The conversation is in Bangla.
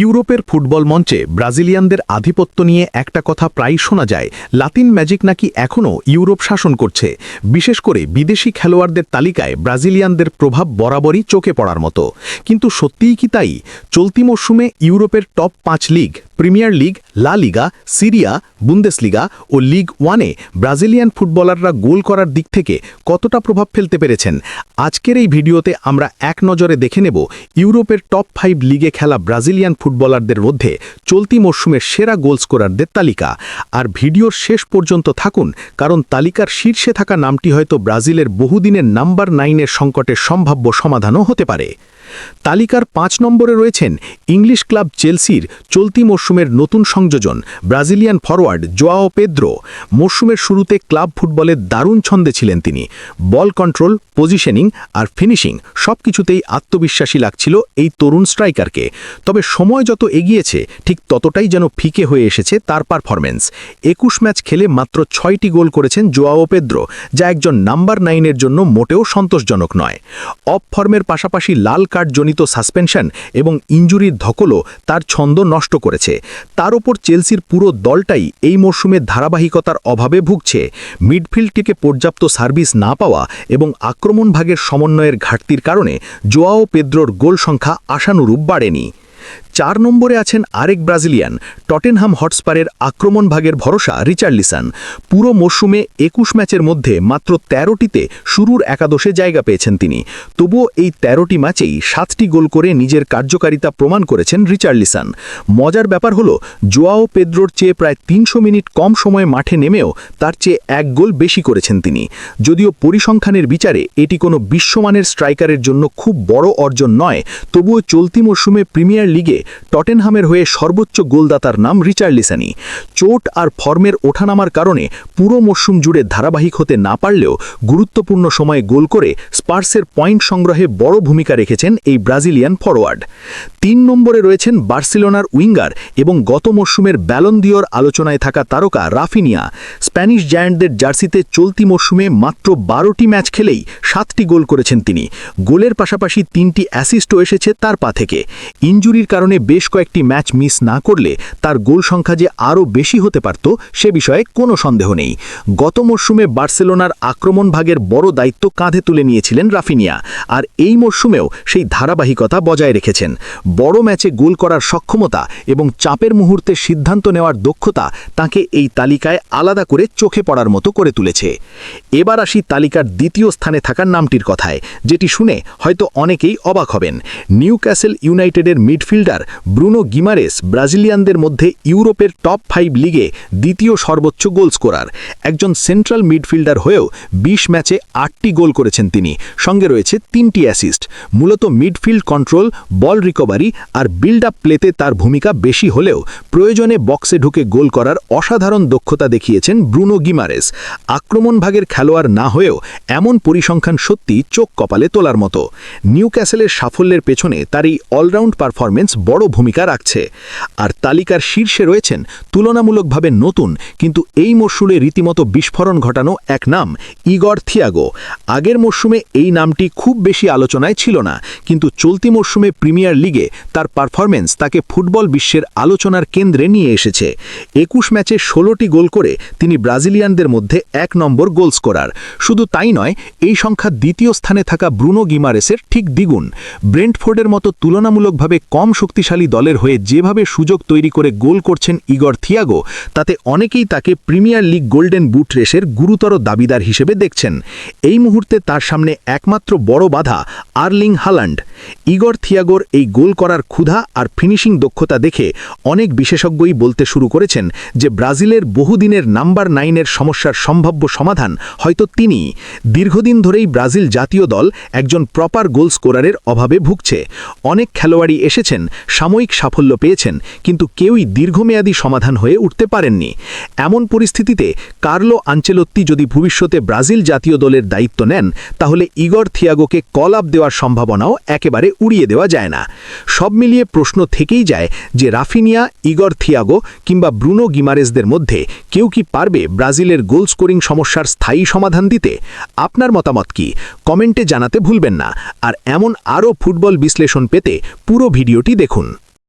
ইউরোপের ফুটবল মঞ্চে ব্রাজিলিয়ানদের আধিপত্য নিয়ে একটা কথা প্রায় শোনা যায়, লাতিন ম্যাজিক নাকি এখনও ইউরোপ শাসন করছে? বিশেষ করে বিদেশি খেলোয়াড়দের তালিকায় ব্রাজিলিয়ানদের প্রভাব বরাবরই চোখে পড়ার মতো। কিন্তু সত্যিই কি তাই? চলতি মরশুমে ইউরোপের টপ পাঁচ league Premier League, La Liga, Serie A, Bundesliga O league ওয়ানে ব্রাজিলিয়ান ফুটবলাররা গোল করার দিক থেকে কতটা প্রভাব ফেলতে পেরেছেন? আজকের এই ভিডিওতে আমরা এক নজরে দেখে নেব ইউরোপের টপ ফাইভ লিগে খেলা ব্রাজিলিয়ান ফুটবলারদের মধ্যে চলতি মরশুমের সেরা গোল স্কোরারদের তালিকা। আর ভিডিওর শেষ পর্যন্ত থাকুন, কারণ তালিকার শীর্ষে থাকা নামটি হয়তো ব্রাজিলের বহুদিনের নাম্বার নাইনের সংকটের সম্ভাব্য সমাধানও হতে পারে। তালিকার পাঁচ নম্বরে রয়েছেন ইংলিশ ক্লাব চেলসির চলতি মরশুমের নতুন সংযোজন, ব্রাজিলিয়ান ফরওয়ার্ড জোয়াও পেদ্রো। মরশুমের শুরুতে ক্লাব ফুটবলের দারুণ ছন্দে ছিলেন তিনি। বল কন্ট্রোল, পজিশনিং আর ফিনিশিং সব কিছুতেই আত্মবিশ্বাসী লাগছিল এই তরুণ স্ট্রাইকারকে। তবে সময় যত এগিয়েছে, ঠিক ততটাই যেন ফিকে হয়ে এসেছে তার পারফরমেন্স একুশ ম্যাচ খেলে মাত্র ছয়টি গোল করেছেন জোয়াও পেদ্রো, যা একজন নাম্বার নাইনের জন্য মোটেও সন্তোষজনক নয়। অফ ফর্মের পাশাপাশি লাল কার্ডজনিত সাসপেনশন এবং ইঞ্জুরির ধকলও তার ছন্দ নষ্ট করেছে। তার ওপর চেলসির পুরো দলটাই এই মরশুমে ধারাবাহিকতার অভাবে ভুগছে। মিডফিল্ডটিকে পর্যাপ্ত সার্ভিস না পাওয়া এবং আক্রমণ ভাগের সমন্বয়ের ঘাটতির কারণে জোয়াও পেদ্রোর গোল সংখ্যা আশানুরূপ বাড়েনি। চার নম্বরে আছেন আরেক ব্রাজিলিয়ান, টটেনহাম হটস্পারের আক্রমণ ভাগের ভরসা রিচার্লিসান পুরো মরশুমে একুশ ম্যাচের মধ্যে মাত্র তেরোটিতে শুরুর একাদশে জায়গা পেয়েছেন তিনি। তবুও এই তেরোটি ম্যাচেই সাতটি গোল করে নিজের কার্যকারিতা প্রমাণ করেছেন রিচার্লিসান মজার ব্যাপার হল, জোয়াও পেদ্রোর চেয়ে প্রায় তিনশো মিনিট কম সময়ে মাঠে নেমেও তার চেয়ে এক গোল বেশি করেছেন তিনি। যদিও পরিসংখ্যানের বিচারে এটি কোনো বিশ্বমানের স্ট্রাইকারের জন্য খুব বড় অর্জন নয়, তবুও চলতি মরশুমে প্রিমিয়ার লিগে টটেনহামের হয়ে সর্বোচ্চ গোলদাতার নাম রিচার্লিসানি চোট আর ফর্মের ওঠানামার কারণে পুরো মরশুম জুড়ে ধারাবাহিক হতে না পারলেও গুরুত্বপূর্ণ সময়ে গোল করে স্পার্সের পয়েন্ট সংগ্রহে বড় ভূমিকা রেখেছেন এই ব্রাজিলিয়ান ফরওয়ার্ড তিন নম্বরে রয়েছেন বার্সেলোনার উইঙ্গার এবং গত মরশুমের ব্যালন্দিওর আলোচনায় থাকা তারকা রাফিনিয়া। স্প্যানিশ জায়ান্টদের জার্সিতে চলতি মরশুমে মাত্র বারোটি ম্যাচ খেলেই সাতটি গোল করেছেন তিনি। গোলের পাশাপাশি তিনটি অ্যাসিস্টও এসেছে তার পা থেকে। ইঞ্জুরির কারণে বেশ কয়েকটি ম্যাচ মিস না করলে তার গোল সংখ্যা যে আরও বেশি হতে পারত সে বিষয়ে কোনো সন্দেহ নেই। গত মরশুমে বার্সেলোনার আক্রমণ ভাগের বড় দায়িত্ব কাঁধে তুলে নিয়েছিলেন রাফিনিয়া, আর এই মরশুমেও সেই ধারাবাহিকতা বজায় রেখেছেন। বড় ম্যাচে গোল করার সক্ষমতা এবং চাপের মুহূর্তে সিদ্ধান্ত নেওয়ার দক্ষতা তাকে এই তালিকায় আলাদা করে চোখে পড়ার মতো করে তুলেছে। এবার আসি তালিকার দ্বিতীয় স্থানে থাকার নামটির কথায়, যেটি শুনে হয়তো অনেকেই অবাক হবেন। নিউ ক্যাসেল ইউনাইটেডের মিডফিল্ডার ব্রুনো গিমারেস ব্রাজিলিয়ানদের মধ্যে ইউরোপের টপ ফাইভ লিগে দ্বিতীয় সর্বোচ্চ গোল স্কোরার। একজন সেন্ট্রাল মিডফিল্ডার হয়েও ২০ ম্যাচে আটটি গোল করেছেন তিনি। সঙ্গে রয়েছে তিনটি অ্যাসিস্ট। মূলত মিডফিল্ড কন্ট্রোল, বল রিকভারি আর বিল্ড আপ প্লেতে তার ভূমিকা বেশি হলেও প্রয়োজনে বক্সে ঢুকে গোল করার অসাধারণ দক্ষতা দেখিয়েছেন ব্রুনো গিমারেস। আক্রমণ ভাগের খেলোয়াড় না হয়েও এমন পরিসংখ্যান সত্যি চোখ কপালে তোলার মতো। নিউ ক্যাসেলের সাফল্যের পেছনে তার এই অলরাউন্ড পারফরমেন্স বড় ভূমিকা রাখছে। আর তালিকার শীর্ষে রয়েছেন তুলনামূলকভাবে নতুন, কিন্তু এই মরশুমে রীতিমতো বিস্ফোরণ ঘটানো এক নাম, ইগর থিয়াগো। আগের মরশুমে এই নামটি খুব বেশি আলোচনায় ছিল না, কিন্তু চলতি মরশুমে প্রিমিয়ার লিগে তার পারফরমেন্স তাকে ফুটবল বিশ্বের আলোচনার কেন্দ্রে নিয়ে এসেছে। একুশ ম্যাচে ষোলোটি গোল করে তিনি ব্রাজিলিয়ানদের মধ্যে এক নম্বর গোল স্কোরার। শুধু তাই নয়, এই সংখ্যা দ্বিতীয় স্থানে থাকা ব্রুনো গিমারেসের ঠিক দ্বিগুণ। ব্রেন্টফোর্ডের মতো তুলনামূলকভাবে কম শক্তিশালী দলের হয়ে যেভাবে সুযোগ তৈরি করে গোল করছেন ইগর থিয়াগো, তাতে অনেকেই তাকে প্রিমিয়ার লিগ গোল্ডেন বুট রেসের গুরুতর দাবিদার হিসেবে দেখছেন। এই মুহূর্তে তার সামনে একমাত্র বড় বাধা আর্লিং হালান্ড। ইগর থিয়াগোর এই গোল করার ক্ষুধা আর ফিনিশিং দক্ষতা দেখে অনেক বিশেষজ্ঞই বলতে শুরু করেছেন যে ব্রাজিলের বহুদিনের নাম্বার নাইনের সমস্যার সম্ভাব্য সমাধান হয়তো তিনি। দীর্ঘদিন ধরেই ব্রাজিল জাতীয় দল একজন প্রপার গোল স্কোরারের অভাবে ভুগছে। অনেক খেলোয়াড়ই এসেছেন সাময়িক সাফল্য পেয়েছেন, কিন্তু কেউই দীর্ঘমেয়াদী সমাধান হয়ে উঠতে পারেননি। এমন পরিস্থিতিতে কার্লো আঞ্চেলত্তি যদি ভবিষ্যতে ব্রাজিল জাতীয় দলের দায়িত্ব নেন, তাহলে ইগর থিয়াগোকে কল আপ দেওয়ার সম্ভাবনাও একেবারে উড়িয়ে দেওয়া যায় না। সব মিলিয়ে প্রশ্ন থেকেই যায় যে রাফিনিয়া, ইগর থিয়াগো কিংবা ব্রুনো গিমারেসদের মধ্যে কেউ কি পারবে ব্রাজিলের গোল স্কোরিং সমস্যার স্থায়ী সমাধান দিতে? আপনার মতামত কি? কমেন্টে জানাতে ভুলবেন না। আর এমন আরও ফুটবল বিশ্লেষণ পেতে পুরো ভিডিওটি দেখুন। tun.